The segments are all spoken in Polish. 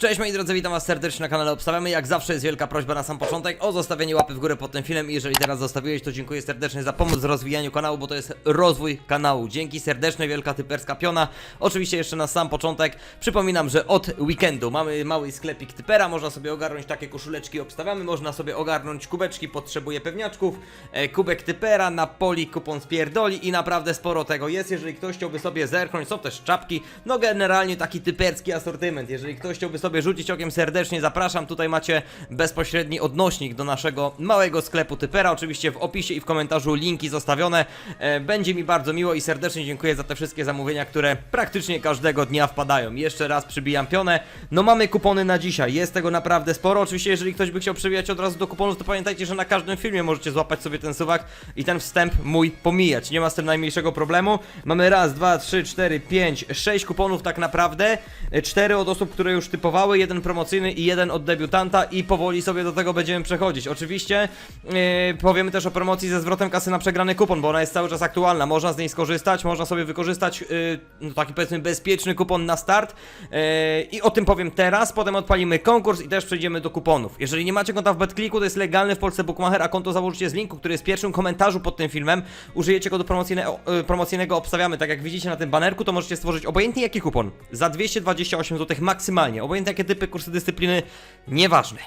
Cześć moi drodzy, witam was serdecznie na kanale Obstawiamy. Jak zawsze jest wielka prośba na sam początek o zostawienie łapy w górę pod tym filmem jeżeli teraz zostawiłeś, to dziękuję serdecznie za pomoc w rozwijaniu kanału, bo to jest rozwój kanału. Dzięki serdeczne, wielka typerska piona. Oczywiście jeszcze na sam początek przypominam, że od weekendu mamy mały sklepik typera, można sobie ogarnąć takie koszuleczki Obstawiamy, można sobie ogarnąć kubeczki, potrzebuje pewniaczków, e, kubek typera, napoli, kupon spierdoli i naprawdę sporo tego jest. Jeżeli ktoś chciałby sobie zerknąć, są też czapki, no generalnie taki typerski asortyment. Jeżeli ktoś chciałby sobie rzucić okiem serdecznie, zapraszam. Tutaj macie bezpośredni odnośnik do naszego małego sklepu typera. Oczywiście w opisie i w komentarzu linki zostawione. E, będzie mi bardzo miło i serdecznie dziękuję za te wszystkie zamówienia, które praktycznie każdego dnia wpadają. Jeszcze raz przybijam pionę. No mamy kupony na dzisiaj, jest tego naprawdę sporo. Oczywiście jeżeli ktoś by chciał przybijać od razu do kuponów, to pamiętajcie, że na każdym filmie możecie złapać sobie ten suwak i ten wstęp mój pomijać. Nie ma z tym najmniejszego problemu. Mamy raz, dwa, trzy, cztery, pięć, sześć kuponów tak naprawdę. E, Cztery od osób, które już typowały, jeden promocyjny i jeden od debiutanta i powoli sobie do tego będziemy przechodzić. Oczywiście yy, powiemy też o promocji ze zwrotem kasy na przegrany kupon, bo ona jest cały czas aktualna. Można z niej skorzystać, można sobie wykorzystać yy, no taki powiedzmy bezpieczny kupon na start yy, i o tym powiem teraz. Potem odpalimy konkurs i też przejdziemy do kuponów. Jeżeli nie macie konta w BetClicku, to jest legalny w Polsce bookmacher, a konto założycie z linku, który jest w pierwszym komentarzu pod tym filmem. Użyjecie kodu promocyjnego, yy, promocyjnego obstawiamy, tak jak widzicie na tym banerku, to możecie stworzyć obojętnie jaki kupon. Za 228 zł maksymalnie. Obojętnie jakie typy, kursy dyscypliny, nieważne.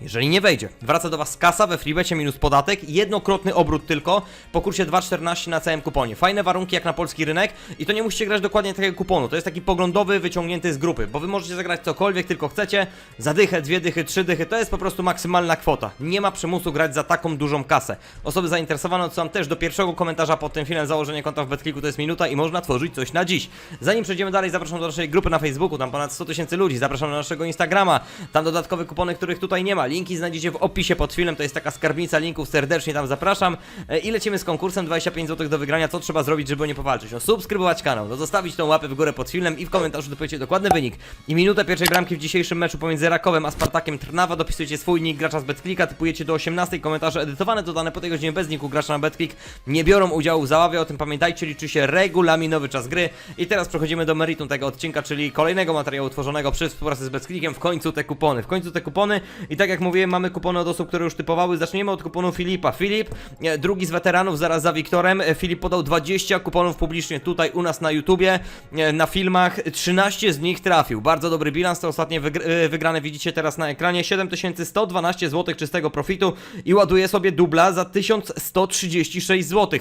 Jeżeli nie wejdzie, wraca do Was kasa we freebecie minus podatek, jednokrotny obrót tylko, po kursie 2,14 na całym kuponie. Fajne warunki jak na polski rynek i to nie musicie grać dokładnie takiego kuponu, to jest taki poglądowy, wyciągnięty z grupy, bo Wy możecie zagrać cokolwiek tylko chcecie, za dychę, dwie dychy, trzy dychy, to jest po prostu maksymalna kwota. Nie ma przymusu grać za taką dużą kasę. Osoby zainteresowane odsyłam też do pierwszego komentarza pod tym filmem, założenie konta w BetClicku to jest minuta i można tworzyć coś na dziś. Zanim przejdziemy dalej, zapraszam do naszej grupy na Facebooku, tam ponad 100 tysięcy ludzi, zapraszam do naszego Instagrama, tam dodatkowe kupony, których tutaj nie ma. Linki znajdziecie w opisie pod filmem, to jest taka skarbnica linków, serdecznie tam zapraszam. E, I lecimy z konkursem 25 zł do wygrania. Co trzeba zrobić, żeby nie powalczyć? No subskrybować kanał, no zostawić tą łapę w górę pod filmem i w komentarzu dopowiecie dokładny wynik. I minutę pierwszej bramki w dzisiejszym meczu pomiędzy Rakowem a Spartakiem Trnawa. Dopisujecie swój nick gracza z BetClicka, typujecie do 18 komentarze edytowane, dodane po tej godzinie bez niku gracza na BetClick. Nie biorą udziału w załawie, o tym pamiętajcie, liczy się regulaminowy czas gry. I teraz przechodzimy do meritum tego odcinka, czyli kolejnego materiału tworzonego przy współpracy z BetClickiem. W końcu te kupony, w końcu te kupony. I tak jak mówiłem, mamy kupony od osób, które już typowały. Zaczniemy od kuponu Filipa. Filip, e, drugi z weteranów, zaraz za Wiktorem. E, Filip podał 20 kuponów publicznie tutaj u nas na YouTubie, e, na filmach. 13 z nich trafił. Bardzo dobry bilans, te ostatnie wygr wygrane widzicie teraz na ekranie. 7112 zł czystego profitu i ładuje sobie dubla za 1136 zł.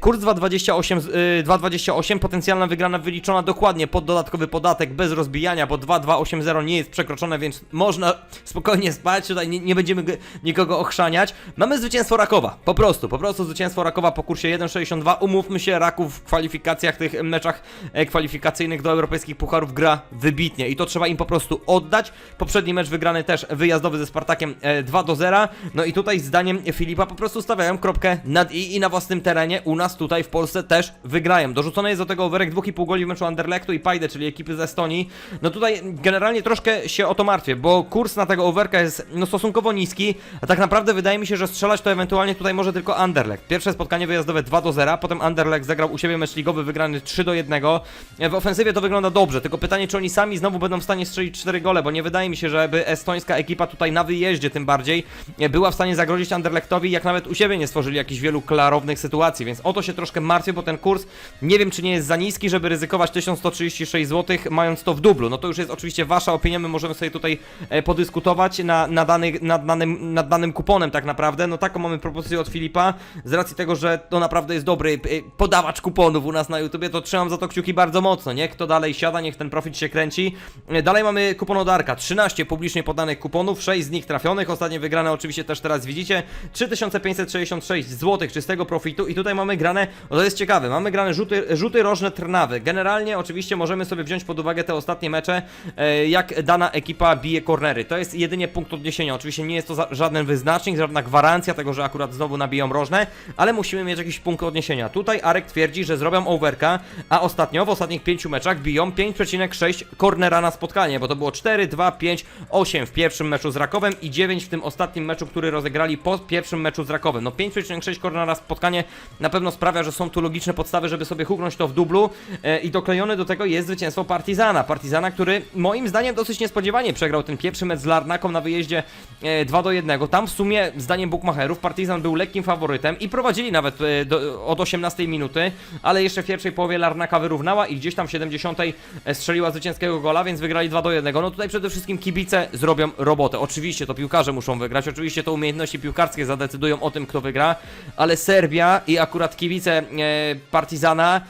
Kurs 2,28, z- e, 2,28, potencjalna wygrana wyliczona dokładnie pod dodatkowy podatek, bez rozbijania, bo 2,280 nie jest przekroczone, więc można spokojnie spać, tutaj nie, nie będziemy nikogo ochrzaniać. Mamy zwycięstwo Rakowa, po prostu, po prostu zwycięstwo Rakowa po kursie 1,62. Umówmy się, Raków w kwalifikacjach, tych meczach e, kwalifikacyjnych do europejskich pucharów gra wybitnie i to trzeba im po prostu oddać. Poprzedni mecz wygrany też wyjazdowy ze Spartakiem e, 2 do 0. No i tutaj zdaniem Filipa po prostu stawiają kropkę nad i i na własnym terenie u nas tutaj w Polsce też wygrają. Dorzucony jest do tego overek 2,5 goli w meczu Anderlechtu i Pajde, czyli ekipy z Estonii. No tutaj generalnie troszkę się o to martwię, bo kurs na tego overka jest no stosunkowo niski, a tak naprawdę wydaje mi się, że strzelać to ewentualnie tutaj może tylko Anderlecht. Pierwsze spotkanie wyjazdowe 2 do 0, potem Anderlecht zagrał u siebie mecz ligowy wygrany 3 do 1. W ofensywie to wygląda dobrze, tylko pytanie czy oni sami znowu będą w stanie strzelić 4 gole, bo nie wydaje mi się, żeby estońska ekipa tutaj na wyjeździe tym bardziej e, była w stanie zagrozić Anderlechtowi, jak nawet u siebie nie stworzyli jakichś wielu klarownych sytuacji, więc o to się troszkę martwię, bo ten kurs nie wiem czy nie jest za niski, żeby ryzykować 1136 zł mając to w dublu. No to już jest oczywiście wasza opinia, my możemy sobie tutaj e, podyskutować na, na dany, nad, danym, nad danym kuponem tak naprawdę. No taką mamy propozycję od Filipa, z racji tego, że to naprawdę jest dobry e, podawacz kuponów u nas na YouTubie, to trzymam za to kciuki bardzo mocno. Niech kto dalej siada, niech ten profit się kręci. E, Dalej mamy kupon od Arka, 13 publicznie podanych kuponów, 6 z nich trafionych, ostatnie wygrane oczywiście też teraz widzicie, 3566 zł czystego profitu i tutaj mamy grane, to jest ciekawe, mamy grane rzuty, rzuty rożne Trnawy. Generalnie oczywiście możemy sobie wziąć pod uwagę te ostatnie mecze, e, jak dana ekipa bije kornery. To jest jedynie punkt od, odniesienia. Oczywiście nie jest to żaden wyznacznik, żadna gwarancja tego, że akurat znowu nabiją rożne, ale musimy mieć jakiś punkt odniesienia. Tutaj Arek twierdzi, że zrobią overka, a ostatnio w ostatnich pięciu meczach biją 5,6 cornera na spotkanie, bo to było 4, 2, 5, 8 w pierwszym meczu z Rakowem i 9 w tym ostatnim meczu, który rozegrali po pierwszym meczu z Rakowem. No 5,6 cornera na spotkanie na pewno sprawia, że są tu logiczne podstawy, żeby sobie huknąć to w dublu e, i doklejone do tego jest zwycięstwo Partizana. Partizana, który moim zdaniem dosyć niespodziewanie przegrał ten pierwszy mecz z Larnaką na wyjeździe e, 2 do 1. Tam w sumie, zdaniem bookmacherów, Partizan był lekkim faworytem i prowadzili nawet e, do, od 18 minuty, ale jeszcze w pierwszej połowie Larnaka wyrównała i gdzieś tam w 70 strzeliła zwycięskiego gola, więc wygrali 2 do 1. No tutaj przede wszystkim kibice zrobią robotę. Oczywiście to piłkarze muszą wygrać, oczywiście to umiejętności piłkarskie zadecydują o tym, kto wygra, ale Serbia i akurat kibice e, Partizana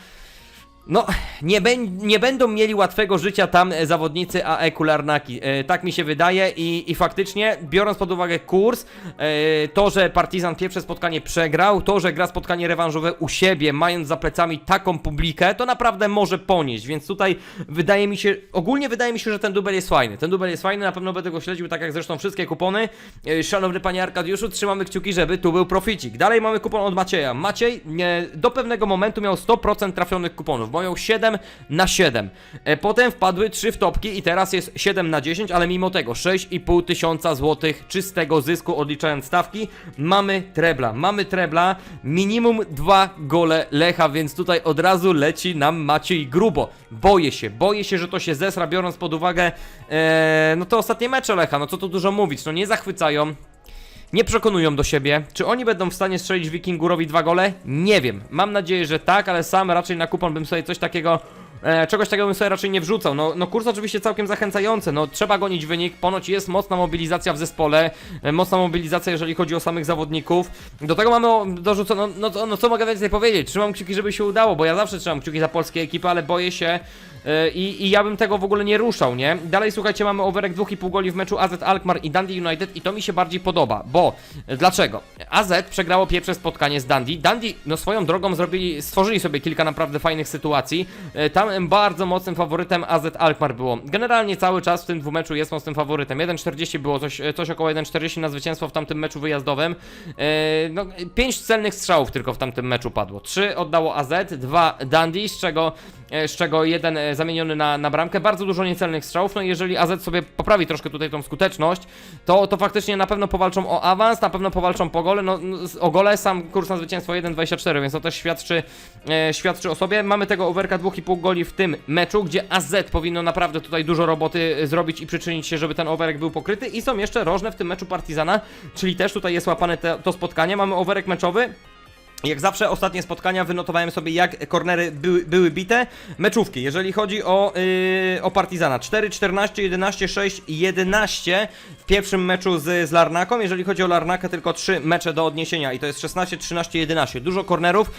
no, nie, nie będą mieli łatwego życia tam e, zawodnicy AE Kularnaki. E, tak mi się wydaje i, i faktycznie, biorąc pod uwagę kurs, e, to, że Partizan pierwsze spotkanie przegrał, to, że gra spotkanie rewanżowe u siebie, mając za plecami taką publikę, to naprawdę może ponieść, więc tutaj wydaje mi się, ogólnie wydaje mi się, że ten dubel jest fajny. Ten dubel jest fajny, na pewno będę go śledził, tak jak zresztą wszystkie kupony. E, szanowny panie Arkadiuszu, trzymamy kciuki, żeby tu był proficik. Dalej mamy kupon od Macieja. Maciej e, do pewnego momentu miał 100% trafionych kuponów, miał 7 na 7. E, potem wpadły 3 w topki i teraz jest 7 na 10, ale mimo tego 6,5 tysiąca złotych czystego zysku odliczając stawki. Mamy trebla, mamy trebla, minimum 2 gole Lecha, więc tutaj od razu leci nam Maciej grubo. Boję się, boję się, że to się zesra, biorąc pod uwagę e, no to ostatnie mecze Lecha, no co tu dużo mówić, no nie zachwycają. Nie przekonują do siebie. Czy oni będą w stanie strzelić Wikingurowi dwa gole? Nie wiem. Mam nadzieję, że tak, ale sam raczej na kupon bym sobie coś takiego. E, czegoś takiego bym sobie raczej nie wrzucał. No, no kurs oczywiście całkiem zachęcający. No trzeba gonić wynik. Ponoć jest mocna mobilizacja w zespole. E, mocna mobilizacja, jeżeli chodzi o samych zawodników. Do tego mamy o- dorzucone. No, no, no co mogę więcej powiedzieć? Trzymam kciuki, żeby się udało, bo ja zawsze trzymam kciuki za polskie ekipy, ale boję się. e, I, I ja bym tego w ogóle nie ruszał, nie? Dalej słuchajcie, mamy overek 2,5 goli w meczu AZ Alkmaar i Dundee United i to mi się bardziej podoba, bo e, dlaczego? AZ przegrało pierwsze spotkanie z Dundee. Dundee, no swoją drogą zrobili, stworzyli sobie kilka naprawdę fajnych sytuacji. E, Tam bardzo mocnym faworytem AZ Alkmaar było. Generalnie cały czas w tym dwumeczu jest mocnym faworytem. 1,40 było coś, e, coś około 1,40 na zwycięstwo w tamtym meczu wyjazdowym. E, No, 5 celnych strzałów tylko w tamtym meczu padło. 3 oddało AZ, 2 Dundee, z czego e, z czego jeden e, zamieniony na, na bramkę. Bardzo dużo niecelnych strzałów. No i jeżeli AZ sobie poprawi troszkę tutaj tą skuteczność, to, to faktycznie na pewno powalczą o awans, na pewno powalczą po gole. No, o gole sam kurs na zwycięstwo 1,24, więc to też świadczy, e, świadczy o sobie. Mamy tego overka 2,5 goli w tym meczu, gdzie AZ powinno naprawdę tutaj dużo roboty e, zrobić i przyczynić się, żeby ten overek był pokryty. I są jeszcze rożne w tym meczu Partizana, czyli też tutaj jest łapane te, to spotkanie. Mamy overek meczowy. Jak zawsze ostatnie spotkania wynotowałem sobie jak kornery były, były bite. Meczówki, jeżeli chodzi o, yy, o Partizana 4, 14, 11, 6, 11 w pierwszym meczu z, z Larnaką. Jeżeli chodzi o Larnakę tylko 3 mecze do odniesienia i to jest 16, 13, 11. Dużo kornerów,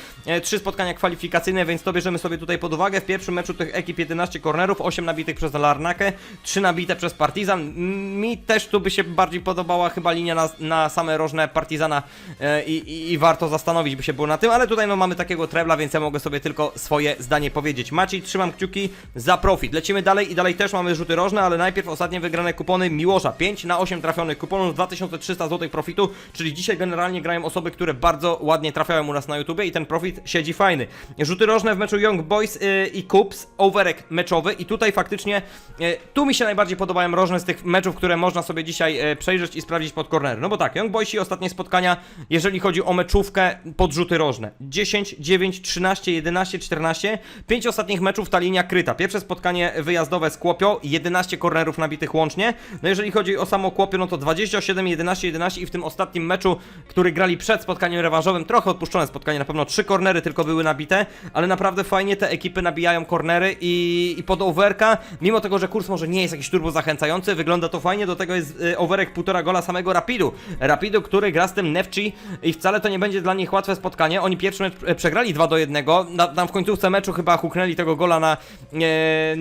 3 spotkania kwalifikacyjne, więc to bierzemy sobie tutaj pod uwagę. W pierwszym meczu tych ekip 11 kornerów, 8 nabitych przez Larnakę, 3 nabite przez Partizan. Mi też tu by się bardziej podobała chyba linia na, na same rożne Partizana i, i, i warto zastanowić by się było na tym, ale tutaj no mamy takiego trebla, więc ja mogę sobie tylko swoje zdanie powiedzieć. Maciej, trzymam kciuki za profit. Lecimy dalej i dalej też mamy rzuty rożne, ale najpierw ostatnie wygrane kupony Miłosza. 5 na 8 trafionych kuponów, 2300 zł profitu, czyli dzisiaj generalnie grają osoby, które bardzo ładnie trafiają u nas na YouTube i ten profit siedzi fajny. Rzuty rożne w meczu Young Boys y, i Cubs, overek meczowy i tutaj faktycznie y, tu mi się najbardziej podobają rożne z tych meczów, które można sobie dzisiaj y, przejrzeć i sprawdzić pod kornery. No bo tak, Young Boysi ostatnie spotkania, jeżeli chodzi o meczówkę pod rzuty rożne. 10, 9, 13, 11, 14. 5 ostatnich meczów ta linia kryta. Pierwsze spotkanie wyjazdowe z Kłopio, 11 kornerów nabitych łącznie. No jeżeli chodzi o samo Kłopio, no to 27, 11, 11 i w tym ostatnim meczu, który grali przed spotkaniem rewanżowym, trochę odpuszczone spotkanie, na pewno 3 kornery tylko były nabite, ale naprawdę fajnie te ekipy nabijają kornery i, i pod overka, mimo tego, że kurs może nie jest jakiś turbo zachęcający, wygląda to fajnie, do tego jest y, overek półtora gola samego Rapidu. Rapidu, który gra z tym Nefci i wcale to nie będzie dla nich łatwe spotkanie spotkanie. Oni pierwszy mecz e, przegrali 2 do 1. Na, tam w końcówce meczu chyba huknęli tego gola na, e, e,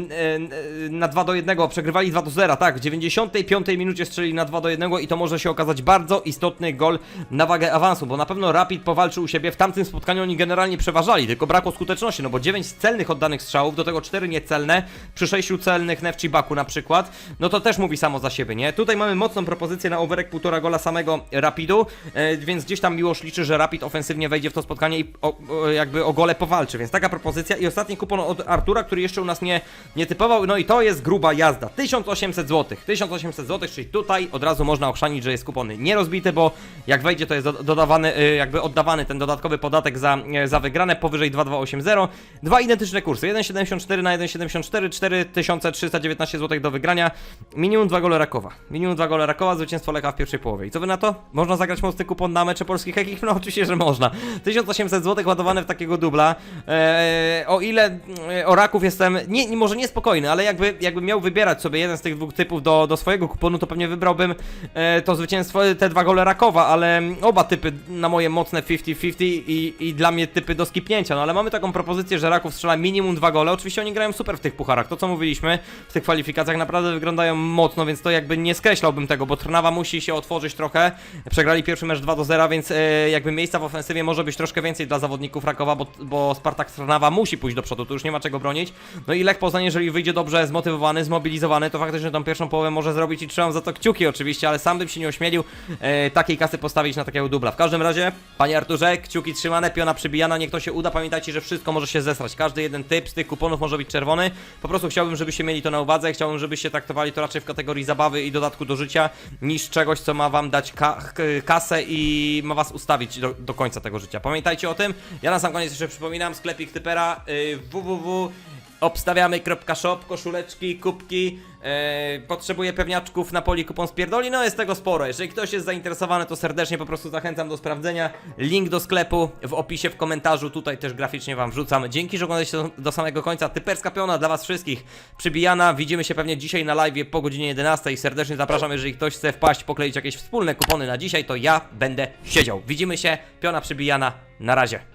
na 2 do 1. Przegrywali 2 do 0. Tak, w 95 minucie strzeli na 2 do 1 i to może się okazać bardzo istotny gol na wagę awansu, bo na pewno Rapid powalczył u siebie. W tamtym spotkaniu oni generalnie przeważali, tylko brakło skuteczności, no bo 9 celnych oddanych strzałów, do tego 4 niecelne, przy 6 celnych Nefci Baku na przykład, no to też mówi samo za siebie, nie? Tutaj mamy mocną propozycję na overek półtora gola samego Rapidu, e, więc gdzieś tam Miłosz liczy, że Rapid ofensywnie wejdzie w to spotkanie i o, o, jakby o gole powalczy, więc taka propozycja. I ostatni kupon od Artura, który jeszcze u nas nie, nie typował, no i to jest gruba jazda, 1800 zł, 1800 zł, czyli tutaj od razu można ochrzanić, że jest kupony nierozbity, bo jak wejdzie to jest do, dodawany, y, jakby oddawany ten dodatkowy podatek za, e, za wygrane powyżej 2280, dwa identyczne kursy, 1,74 na 1,74, 4319 zł do wygrania, minimum 2 gole Rakowa, minimum 2 gole Rakowa, zwycięstwo Lecha w pierwszej połowie. I co wy na to? Można zagrać mocny kupon na mecze polskich ekip? No oczywiście, że można, 1800 zł ładowane w takiego dubla, e, o ile e, o Raków jestem, nie, nie, może niespokojny, ale jakby, jakby miał wybierać sobie jeden z tych dwóch typów do, do swojego kuponu, to pewnie wybrałbym e, to zwycięstwo, te dwa gole Rakowa, ale oba typy na moje mocne 50-50 i, i dla mnie typy do skipnięcia, no ale mamy taką propozycję, że Raków strzela minimum dwa gole, oczywiście oni grają super w tych pucharach, to co mówiliśmy w tych kwalifikacjach naprawdę wyglądają mocno, więc to jakby nie skreślałbym tego, bo Trnawa musi się otworzyć trochę, przegrali pierwszy mecz 2 do 0, więc e, jakby miejsca w ofensywie może być troszkę więcej dla zawodników Rakowa, bo, bo Spartak Trnawa musi pójść do przodu, tu już nie ma czego bronić, no i Lech Poznań, jeżeli wyjdzie dobrze zmotywowany, zmobilizowany, to faktycznie tą pierwszą połowę może zrobić i trzymam za to kciuki oczywiście, ale sam bym się nie ośmielił e, takiej kasy postawić na takiego dubla. W każdym razie, panie Arturze, kciuki trzymane, piona przybijana, niech to się uda. Pamiętajcie, że wszystko może się zesrać. Każdy jeden typ z tych kuponów może być czerwony. Po prostu chciałbym, żebyście mieli to na uwadze. Chciałbym, żebyście traktowali to raczej w kategorii zabawy i dodatku do życia, niż czegoś, co ma wam dać ka kasę i ma was ustawić do, do końca tego życia. Pamiętajcie o tym. Ja na sam koniec jeszcze przypominam, sklepik typera y, www obstawiamy.shop, koszuleczki, kubki, e, potrzebuję pewniaczków na poli kupon spierdoli, no jest tego sporo. Jeżeli ktoś jest zainteresowany, to serdecznie po prostu zachęcam do sprawdzenia. Link do sklepu w opisie, w komentarzu, tutaj też graficznie wam wrzucam. Dzięki, że oglądaliście do samego końca. Typerska piona dla was wszystkich przybijana. Widzimy się pewnie dzisiaj na live po godzinie 11. Serdecznie zapraszam, jeżeli ktoś chce wpaść, pokleić jakieś wspólne kupony na dzisiaj, to ja będę siedział. Widzimy się, piona przybijana. Na razie.